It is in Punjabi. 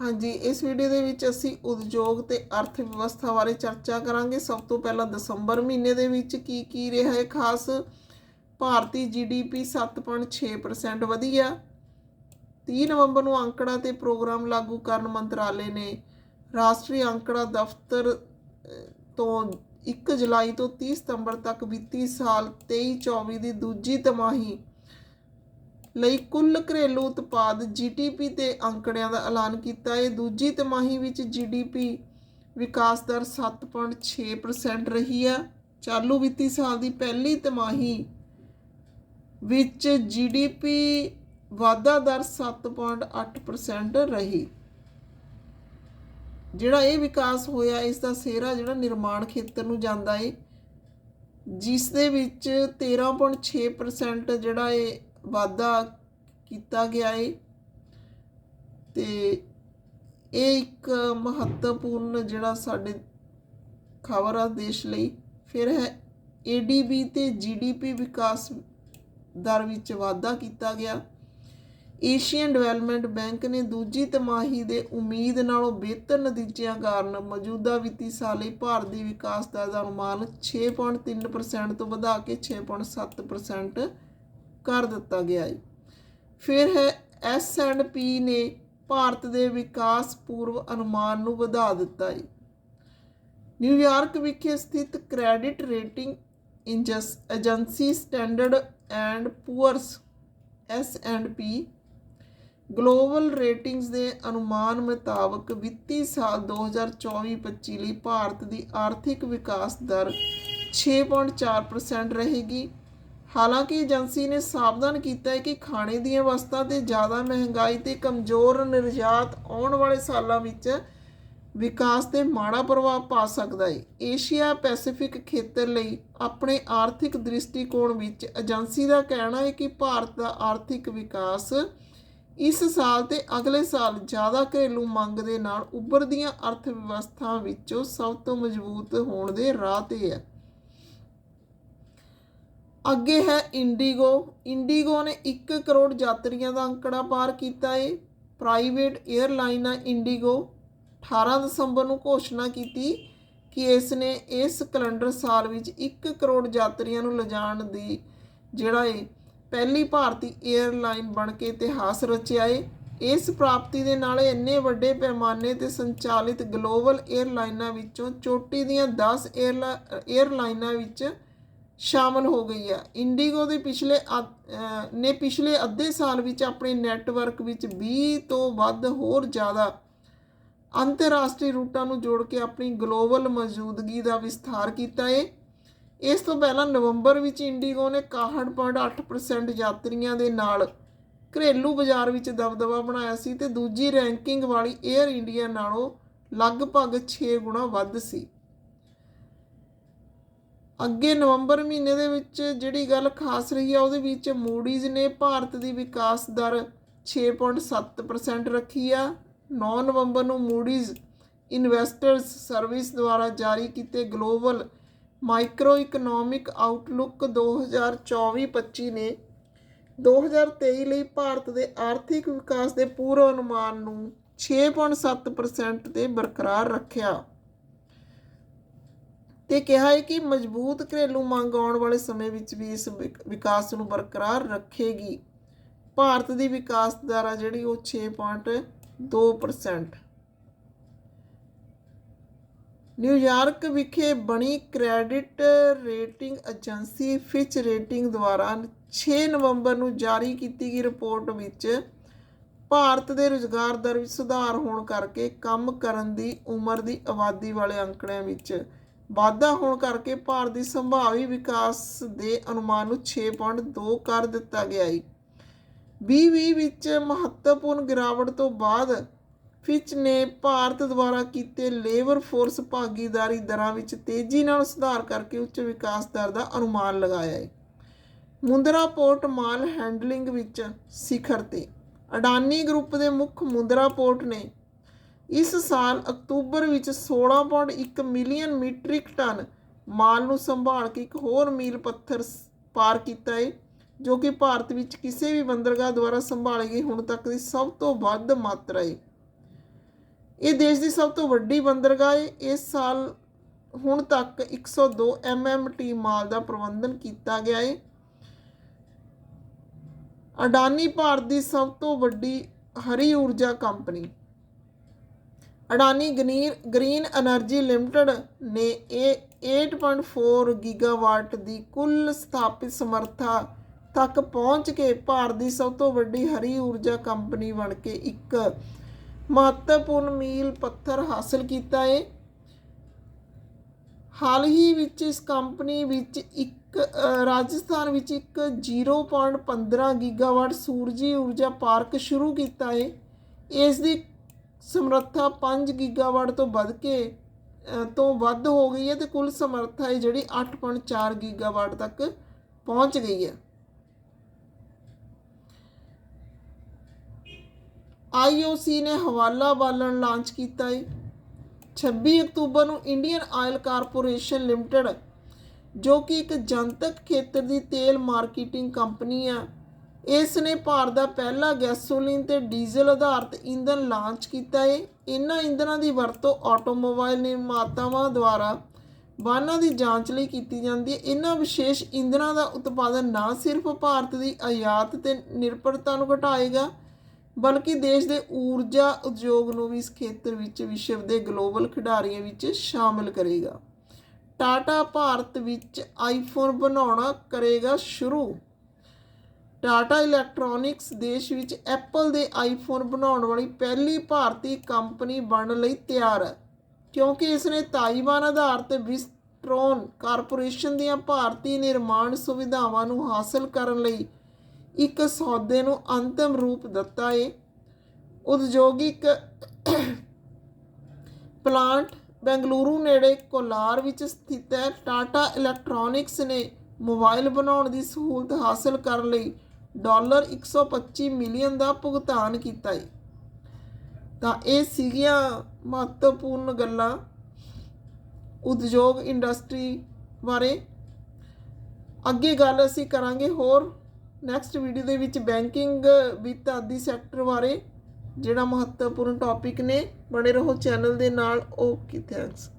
ਹਾਂਜੀ, ਇਸ ਵੀਡੀਓ ਦੇ ਵਿੱਚ ਅਸੀਂ ਉਦਯੋਗ ਤੇ ਅਰਥ ਵਿਵਸਥਾ ਬਾਰੇ ਚਰਚਾ ਕਰਾਂਗੇ। ਸਭ ਤੋਂ ਪਹਿਲਾਂ ਦਸੰਬਰ ਮਹੀਨੇ ਦੇ ਵਿੱਚ ਕੀ ਕੀ ਰਿਹਾ ਹੈ? ਖਾਸ ਭਾਰਤੀ ਜੀਡੀਪੀ 7.6% ਵਧੀ ਆ 30 ਨਵੰਬਰ ਨੂੰ ਅੰਕੜਾ ਤੇ ਪ੍ਰੋਗਰਾਮ ਲਾਗੂ ਕਰਨ ਮੰਤਰਾਲੇ ਨੇ ਰਾਸ਼ਟਰੀ ਅੰਕੜਾ ਦਫ਼ਤਰ ਤੋਂ 1 ਜੁਲਾਈ ਤੋਂ 30 ਸਤੰਬਰ ਤੱਕ ਵਿੱਤੀ ਸਾਲ 23-24 ਦੀ ਦੂਜੀ ਤਿਮਾਹੀ ਲਈ ਕੁੱਲ ਘਰੇਲੂ ਉਤਪਾਦ ਜੀਡੀਪੀ ਤੇ ਅੰਕੜਿਆਂ ਦਾ ਐਲਾਨ ਕੀਤਾ। ਹੈ ਦੂਜੀ ਤਿਮਾਹੀ ਵਿੱਚ ਜੀਡੀਪੀ ਵਿਕਾਸ ਦਰ 7.6% ਰਹੀ ਹੈ। ਚਾਲੂ ਵਿੱਤੀ ਸਾਲ ਦੀ ਪਹਿਲੀ ਤਿਮਾਹੀ ਵਿੱਚ ਜੀਡੀਪੀ ਵਾਧਾ ਦਰ 7.8% ਰਹੀ। ਜਿਹੜਾ ਇਹ ਵਿਕਾਸ ਹੋਇਆ, ਇਸ ਦਾ ਸਿਹਰਾ ਜਿਹੜਾ ਨਿਰਮਾਣ ਖੇਤਰ ਨੂੰ ਜਾਂਦਾ ਏ, ਜਿਸ ਦੇ ਵਿੱਚ 13.6% ਜਿਹੜਾ ਇਹ ਵਾਧਾ ਕੀਤਾ ਗਿਆ ਹੈ ਤੇ ਇਹ ਇੱਕ ਮਹੱਤਵਪੂਰਨ ਜਿਹੜਾ ਸਾਡੇ ਖਬਰ ਆ ਦੇਸ਼ ਲਈ, ਫਿਰ ਹੈ ਏਡੀਬੀ ਤੇ ਜੀਡੀਪੀ ਵਿਕਾਸ ਦਰ ਵਿੱਚ ਵਾਧਾ ਕੀਤਾ ਗਿਆ। ਏਸ਼ੀਅਨ ਡਿਵੈਲਪਮੈਂਟ ਬੈਂਕ ਨੇ ਦੂਜੀ ਤਿਮਾਹੀ ਦੇ ਉਮੀਦ ਨਾਲੋਂ ਬਿਹਤਰ ਨਤੀਜਿਆਂ ਕਾਰਨ ਮੌਜੂਦਾ ਵਿੱਤੀ ਸਾਲ ਲਈ ਭਾਰਤ ਦੀ ਵਿਕਾਸ ਦਰ ਦਾ ਅਨੁਮਾਨ 6.3% ਤੋਂ ਵਧਾ ਕੇ 6.7% ਕਰ ਦਿੱਤਾ ਗਿਆ ਹੈ ਫਿਰ ਹੈ ਐਸ ਐਂਡ ਪੀ ਨੇ ਭਾਰਤ ਦੇ ਵਿਕਾਸ ਪੂਰਵ ਅਨੁਮਾਨ ਨੂੰ ਵਧਾ ਦਿੱਤਾ ਹੈ ਨਿਊਯਾਰਕ ਵਿਖੇ ਸਥਿਤ credit rating ਇੰਜਸ agency standard and Poor's S and P global ratings ਦੇ ਅਨੁਮਾਨ ਮੁਤਾਬਕ ਵਿੱਤੀ ਸਾਲ 2024-25 ਲਈ ਭਾਰਤ ਦੀ ਆਰਥਿਕ ਵਿਕਾਸ ਦਰ 6.4% ਰਹੇਗੀ। ਹਾਲਾਂਕਿ ਏਜੰਸੀ ਨੇ ਸਾਵਧਾਨ ਕੀਤਾ ਹੈ ਕਿ ਖਾਣੇ ਦੀਆਂ ਵਸਤਾਂ ਤੇ ਜ਼ਿਆਦਾ ਮਹਿੰਗਾਈ ਤੇ ਕਮਜ਼ੋਰ ਨਿਰਯਾਤ ਆਉਣ ਵਾਲੇ ਸਾਲਾਂ ਵਿੱਚ ਵਿਕਾਸ ਤੇ ਮਾੜਾ ਪ੍ਰਭਾਵ ਪਾ ਸਕਦਾ ਹੈ। ਏਸ਼ੀਆ ਪੈਸੀਫਿਕ ਖੇਤਰ ਲਈ ਆਪਣੇ ਆਰਥਿਕ ਦ੍ਰਿਸ਼ਟੀਕੋਣ ਵਿੱਚ ਏਜੰਸੀ ਦਾ ਕਹਿਣਾ ਹੈ ਕਿ ਭਾਰਤ ਦਾ ਆਰਥਿਕ ਵਿਕਾਸ ਇਸ ਸਾਲ ਤੇ ਅਗਲੇ ਸਾਲ ਜ਼ਿਆਦਾ ਘਰੇਲੂ ਮੰਗ ਦੇ ਨਾਲ ਉੱਭਰਦੀਆਂ ਅਰਥ ਵਿਵਸਥਾ ਵਿੱਚੋਂ ਸਭ ਤੋਂ ਮਜ਼ਬੂਤ ਹੋਣ ਦੇ ਰਾਹ ਤੇ ਹੈ। ਅੱਗੇ ਹੈ ਇੰਡੀਗੋ। ਇੰਡੀਗੋ ਨੇ 1 ਕਰੋੜ ਯਾਤਰੀਆਂ ਦਾ ਅੰਕੜਾ ਪਾਰ ਕੀਤਾ ਏ। ਪ੍ਰਾਈਵੇਟ 에ਅਰਲਾਈਨ ਆ ਇੰਡੀਗੋ। 18 ਦਸੰਬਰ ਨੂੰ ਘੋਸ਼ਣਾ ਕੀਤੀ ਕਿ ਇਸ ਨੇ ਇਸ ਕੈਲੰਡਰ ਸਾਲ ਵਿੱਚ 1 ਕਰੋੜ ਯਾਤਰੀਆਂ ਨੂੰ ਲਿਜਾਣ ਦੀ, ਜਿਹੜਾ ਏ, ਪਹਿਲੀ ਭਾਰਤੀ 에ਅਰਲਾਈਨ ਬਣ ਕੇ ਇਤਿਹਾਸ ਰਚਿਆ ਏ। ਇਸ ਪ੍ਰਾਪਤੀ ਦੇ ਨਾਲ ਇੰਨੇ ਵੱਡੇ ਪੈਮਾਨੇ ਤੇ ਸੰਚਾਲਿਤ ਗਲੋਬਲ 에ਅਰਲਾਈਨਾਂ ਵਿੱਚੋਂ ਚੋਟੀ ਦੀਆਂ 10 에ਅਰਲਾਈਨਾਂ ਵਿੱਚ ਸ਼ਾਮਲ ਹੋ ਗਈ ਹੈ। ਇੰਡੀਗੋ ਦੇ ਪਿਛਲੇ ਅੱਧ- ਨੇ ਪਿਛਲੇ ਅੱਧੇ ਸਾਲ ਵਿੱਚ ਆਪਣੇ ਨੈਟਵਰਕ ਵਿੱਚ 20 ਤੋਂ ਵੱਧ ਹੋਰ ਜ਼ਿਆਦਾ ਅੰਤਰਰਾਸ਼ਟਰੀ ਰੂਟਾਂ ਨੂੰ ਜੋੜ ਕੇ ਆਪਣੀ ਗਲੋਬਲ ਮੌਜੂਦਗੀ ਦਾ ਵਿਸਥਾਰ ਕੀਤਾ ਹੈ। ਇਸ ਤੋਂ ਪਹਿਲਾਂ ਨਵੰਬਰ ਵਿੱਚ ਇੰਡੀਗੋ ਨੇ 61.8% ਯਾਤਰੀਆਂ ਦੇ ਨਾਲ ਘਰੇਲੂ ਬਾਜ਼ਾਰ ਵਿੱਚ ਦਬਦਬਾ ਬਣਾਇਆ ਸੀ ਤੇ ਦੂਜੀ ਰੈਂਕਿੰਗ ਵਾਲੀ 에ਅਰ ਇੰਡੀਆ ਨਾਲੋਂ ਲਗਭਗ 6 ਗੁਣਾ ਵੱਧ ਸੀ। ਅੱਗੇ ਨਵੰਬਰ ਮਹੀਨੇ ਦੇ ਵਿੱਚ ਜਿਹੜੀ ਗੱਲ ਖਾਸ ਰਹੀ ਆ, ਉਹਦੇ ਵਿੱਚ ਮੂਡੀਜ਼ ਨੇ ਭਾਰਤ ਦੀ ਵਿਕਾਸ ਦਰ 6.7% ਰੱਖੀ ਆ। 9 ਨਵੰਬਰ ਨੂੰ ਮੂਡੀਜ਼ ਇਨਵੈਸਟਰਸ ਸਰਵਿਸ ਦੁਆਰਾ ਜਾਰੀ ਕੀਤੇ ਗਲੋਬਲ ਮਾਈਕਰੋ ਇਕਨੋਮਿਕ ਆਊਟਲੁੱਕ 2024-25 ਨੇ 2023 ਲਈ ਭਾਰਤ ਦੇ ਆਰਥਿਕ ਵਿਕਾਸ ਦੇ ਪੂਰਵ ਅਨੁਮਾਨ ਨੂੰ 6.7% ਤੇ ਬਰਕਰਾਰ ਰੱਖਿਆ। ਤੇ ਕਿਹਾ ਹੈ ਕਿ ਮਜ਼ਬੂਤ ਘਰੇਲੂ ਮੰਗ ਆਉਣ ਵਾਲੇ ਸਮੇਂ ਵਿੱਚ ਵੀ ਇਸ ਵਿਕ- ਵਿਕਾਸ ਨੂੰ ਬਰਕਰਾਰ ਰੱਖੇਗੀ। ਭਾਰਤ ਦੀ ਵਿਕਾਸ ਦਰ ਆ ਜਿਹੜੀ ਉਹ 6.2% ਨਿਊਯਾਰਕ ਵਿਖੇ ਬਣੀ credit rating agency Fitch ratings ਦੁਆਰਾ 6 ਨਵੰਬਰ ਨੂੰ ਜਾਰੀ ਕੀਤੀ ਗਈ ਰਿਪੋਰਟ ਵਿੱਚ ਭਾਰਤ ਦੇ ਰੁਜ਼ਗਾਰ ਦਰ ਵਿੱਚ ਸੁਧਾਰ ਹੋਣ ਕਰਕੇ ਕੰਮ ਕਰਨ ਦੀ ਉਮਰ ਦੀ ਆਬਾਦੀ ਵਾਲੇ ਅੰਕੜਿਆਂ ਵਿੱਚ ਵਾਧਾ ਹੋਣ ਕਰਕੇ ਭਾਰਤ ਦੀ ਸੰਭਾਵੀ ਵਿਕਾਸ ਦੇ ਅਨੁਮਾਨ ਨੂੰ 6.2 ਕਰ ਦਿੱਤਾ ਗਿਆ ਹੈ 2020 ਵਿੱਚ ਮਹੱਤਵਪੂਰਨ ਗਿਰਾਵਟ ਤੋਂ ਬਾਅਦ ਫਿਚ ਨੇ ਭਾਰਤ ਦੁਆਰਾ ਕੀਤੇ ਲੇਬਰ ਫੋਰਸ ਭਾਗੀਦਾਰੀ ਦਰਾਂ ਵਿੱਚ ਤੇਜ਼ੀ ਨਾਲ ਸੁਧਾਰ ਕਰਕੇ ਉੱਚ ਵਿਕਾਸ ਦਰ ਦਾ ਅਨੁਮਾਨ ਲਗਾਇਆ ਹੈ। ਮੁੰਦਰਾ ਪੋਰਟ ਮਾਲ ਹੈਂਡਲਿੰਗ ਵਿੱਚ ਸਿਖਰ ਤੇ। ਅਡਾਨੀ ਗਰੁੱਪ ਦੇ ਮੁੱਖ ਮੁੰਦਰਾ ਪੋਰਟ ਨੇ ਇਸ ਸਾਲ ਅਕਤੂਬਰ ਵਿੱਚ 16.1 ਮਿਲੀਅਨ ਮੀਟ੍ਰਿਕ ਟਨ ਮਾਲ ਨੂੰ ਸੰਭਾਲ ਕੇ ਇੱਕ ਹੋਰ ਮੀਲ ਪੱਥਰ ਸ- ਪਾਰ ਕੀਤਾ ਹੈ ਜੋ ਕਿ ਭਾਰਤ ਵਿੱਚ ਕਿਸੇ ਵੀ ਬੰਦਰਗਾਹ ਦੁਆਰਾ ਸੰਭਾਲੀ ਗਈ ਹੁਣ ਤੱਕ ਦੀ ਸਭ ਤੋਂ ਵੱਧ ਮਾਤਰਾ ਹੈ ਇਹ ਦੇਸ਼ ਦੀ ਸਭ ਤੋਂ ਵੱਡੀ ਬੰਦਰਗਾਹ ਹੈ ਇਸ ਸਾਲ ਹੁਣ ਤੱਕ 102 ਐਮਐਮਟੀ ਮਾਲ ਦਾ ਪ੍ਰਬੰਧਨ ਕੀਤਾ ਗਿਆ ਹੈ ਅਡਾਨੀ ਭਾਰਤ ਦੀ ਸਭ ਤੋਂ ਵੱਡੀ ਹਰੀ ਊਰਜਾ ਕੰਪਨੀ। ਅਡਾਨੀ ਗਨੀਰ ਗ੍ਰੀਨ એનર્ਜੀ ਲਿਮਟਿਡ ਨੇ ਇਹ 8.4 ਗੀਗਾਵਾਟ ਦੀ ਕੁੱਲ ਸਥਾਪਿਤ ਸਮਰੱਥਾ ਤੱਕ ਪਹੁੰਚ ਕੇ ਭਾਰਤ ਦੀ ਸਭ ਤੋਂ ਵੱਡੀ ਹਰੀ ਊਰਜਾ ਕੰਪਨੀ ਬਣ ਕੇ ਇੱਕ ਮਹੱਤਵਪੂਰਨ ਮੀਲ ਪੱਥਰ ਹਾਸਲ ਕੀਤਾ ਹੈ ਹਾਲ ਹੀ ਵਿੱਚ ਇਸ ਕੰਪਨੀ ਵਿੱਚ ਇੱਕ ਰਾਜਸਥਾਨ ਵਿੱਚ ਇੱਕ 0.15 ਗੀਗਾਵਾਟ ਸੂਰਜੀ ਊਰਜਾ ਪਾਰਕ ਸ਼ੁਰੂ ਕੀਤਾ ਹੈ ਇਸ ਦੀ ਸਮਰੱਥਾ 5 ਗੀਗਾਵਾਟ ਤੋਂ ਵੱਧ ਕੇ ਤੋਂ ਵੱਧ ਹੋ ਗਈ ਹੈ ਤੇ ਕੁੱਲ ਸਮਰੱਥਾ ਹੈ ਜਿਹੜੀ 8.4 ਗੀਗਾਵਾਟ ਤੱਕ ਪਹੁੰਚ ਗਈ ਹੈ। ਆਈਓਸੀ ਨੇ ਹਵਾਲਾ ਬਾਲਣ ਲਾਂਚ ਕੀਤਾ ਹੈ 26 ਅਕਤੂਬਰ ਨੂੰ ਇੰਡੀਅਨ ਆਇਲ ਕਾਰਪੋਰੇਸ਼ਨ ਲਿਮਟਿਡ ਜੋ ਕਿ ਇੱਕ ਜਨਤਕ ਖੇਤਰ ਦੀ ਤੇਲ ਮਾਰਕੀਟਿੰਗ ਕੰਪਨੀ ਆ ਇਸ ਨੇ ਭਾਰਤ ਦਾ ਪਹਿਲਾ ਗੈਸੋਲੀਨ ਤੇ ਡੀਜ਼ਲ ਆਧਾਰਿਤ ਇੰਧਨ ਲਾਂਚ ਕੀਤਾ ਹੈ ਇਹਨਾਂ ਇੰਧਨਾਂ ਦੀ ਵਰਤੋਂ ਆਟੋਮੋਬਾਈਲ ਨਿਰਮਾਤਾਵਾਂ ਦੁਆਰਾ ਵਾਹਨਾਂ ਦੀ ਜਾਂਚ ਲਈ ਕੀਤੀ ਜਾਂਦੀ ਹੈ ਇਹਨਾਂ ਵਿਸ਼ੇਸ਼ ਇੰਧਨਾਂ ਦਾ ਉਤਪਾਦਨ ਨਾ ਸਿਰਫ ਭਾਰਤ ਦੀ ਆਯਾਤ ਤੇ ਨਿਰਭਰਤਾ ਨੂੰ ਘਟਾਏਗਾ, ਬਲਕਿ ਦੇਸ਼ ਦੇ ਊਰਜਾ ਉਦਯੋਗ ਨੂੰ ਵੀ ਇਸ ਖੇਤਰ ਵਿੱਚ ਵਿਸ਼ਵ ਦੇ ਗਲੋਬਲ ਖਿਡਾਰੀਆਂ ਵਿੱਚ ਸ਼ਾਮਲ ਕਰੇਗਾ। ਟਾਟਾ ਭਾਰਤ ਵਿੱਚ ਆਈਫੋਨ ਬਣਾਉਣਾ ਕਰੇਗਾ ਸ਼ੁਰੂ। ਟਾਟਾ ਇਲੈਕਟ੍ਰੋਨਿਕਸ ਦੇਸ਼ ਵਿੱਚ ਐਪਲ ਦੇ ਆਈਫੋਨ ਬਣਾਉਣ ਵਾਲੀ ਪਹਿਲੀ ਭਾਰਤੀ ਕੰਪਨੀ ਬਣਨ ਲਈ ਤਿਆਰ ਹੈ। ਕਿਉਂਕਿ ਇਸ ਨੇ ਤਾਈਵਾਨ ਆਧਾਰਿਤ ਵਿਸਟ੍ਰੋਨ ਕਾਰਪੋਰੇਸ਼ਨ ਦੀਆਂ ਭਾਰਤੀ ਨਿਰਮਾਣ ਸੁਵਿਧਾਵਾਂ ਨੂੰ ਹਾਸਲ ਕਰਨ ਲਈ ਇੱਕ ਸੌਦੇ ਨੂੰ ਅੰਤਮ ਰੂਪ ਦਿੱਤਾ ਹੈ ਉਦਯੋਗਿਕ ਪਲਾਂਟ ਬੈਂਗਲੁਰੂ ਨੇੜੇ ਕੋਲਾਰ ਵਿੱਚ ਸਥਿਤ ਹੈ। ਟਾਟਾ ਇਲੈਕਟ੍ਰੋਨਿਕਸ ਨੇ ਮੋਬਾਈਲ ਬਣਾਉਣ ਦੀ ਸਹੂਲਤ ਹਾਸਲ ਕਰਨ ਲਈ ਡਾਲਰ 125 ਮਿਲੀਅਨ ਦਾ ਭੁਗਤਾਨ ਕੀਤਾ ਹੈ ਤਾਂ ਇਹ ਸੀਗੀਆਂ ਮਹੱਤਵਪੂਰਨ ਗੱਲਾਂ ਉਦਯੋਗ ਇੰਡਸਟਰੀ ਬਾਰੇ। ਅੱਗੇ ਗੱਲ ਅਸੀਂ ਕਰਾਂਗੇ ਹੋਰ ਨੈਕਸਟ ਵੀਡੀਓ ਦੇ ਵਿੱਚ ਬੈਂਕਿੰਗ ਵਿੱਤ ਆਦਿ ਸੈਕਟਰ ਬਾਰੇ, ਜਿਹੜਾ ਮਹੱਤਵਪੂਰਨ ਟੌਪਿਕ ਨੇ, ਬਣੇ ਰਹੋ ਚੈਨਲ ਦੇ ਨਾਲ ਓਕੇ ਥੈਂਕਸ